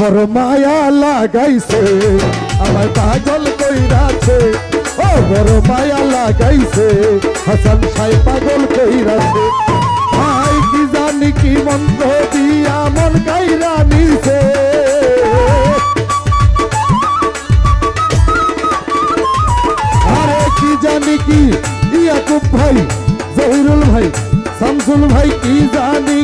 বড় মায়া লাগাইছে, আমার পাগল কইরাছে। ও বড় মায়া লাগাইছে, হাসান সাই পাগল কইরাছে। ভাই, কি জানি কি মন্ত্র দিয়া মন কাইরা নিছে। আরে, কি জানি কি? ইয়াকুব ভাই, জহিরুল ভাই, শামসুল ভাই, কি জানি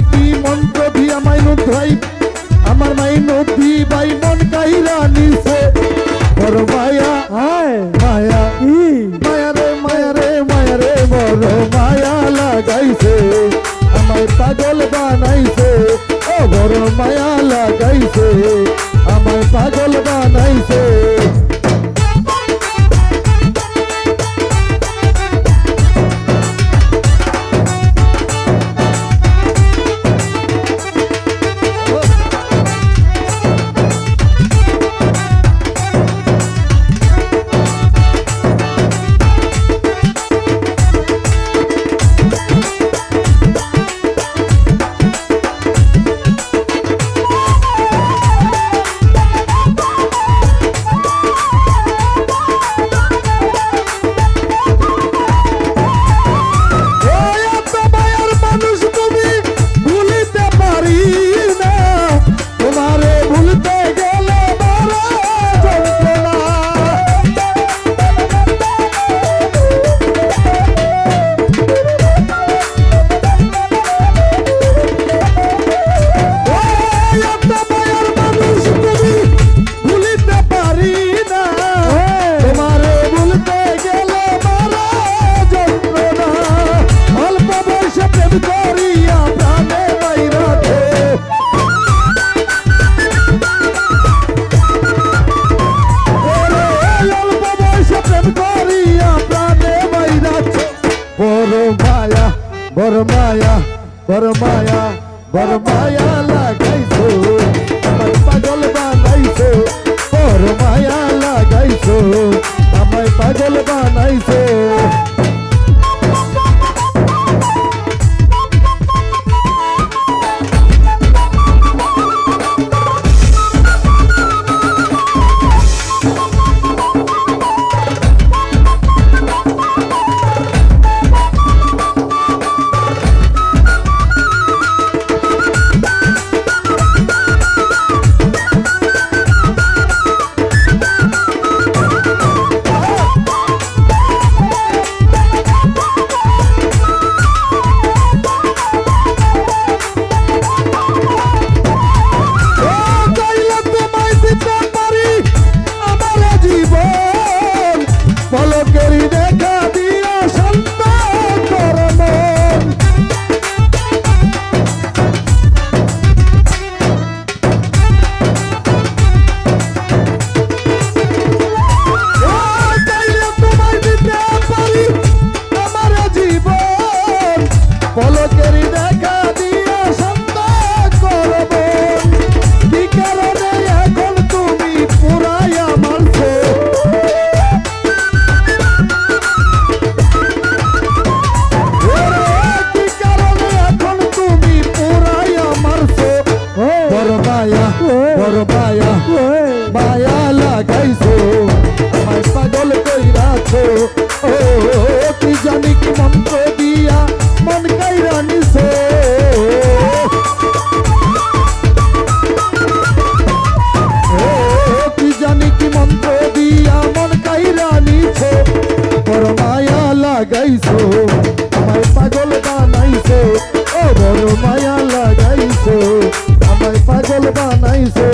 ভাই মন কাইরা নিছে। বড় মায়া হায়। মায়া ই। মায়া রে মায়া রে মায়া রে বড় মায়া লাগাইছে। আমায় পাগল বানাইছে ও বড় মায়া লাগাইছে। আমায় পাগল বানাইছে। বড় মায়া বড় মায়া বড় মায়া লাগাইছো আমায় পাগল বানাইছো বড় মায়া লাগাইছো আমায় পাগল বানাইছো আমায় পাগল বানাইছে ও বড় মায়া লাগাইছে। আমায় পাগল বানাইছো।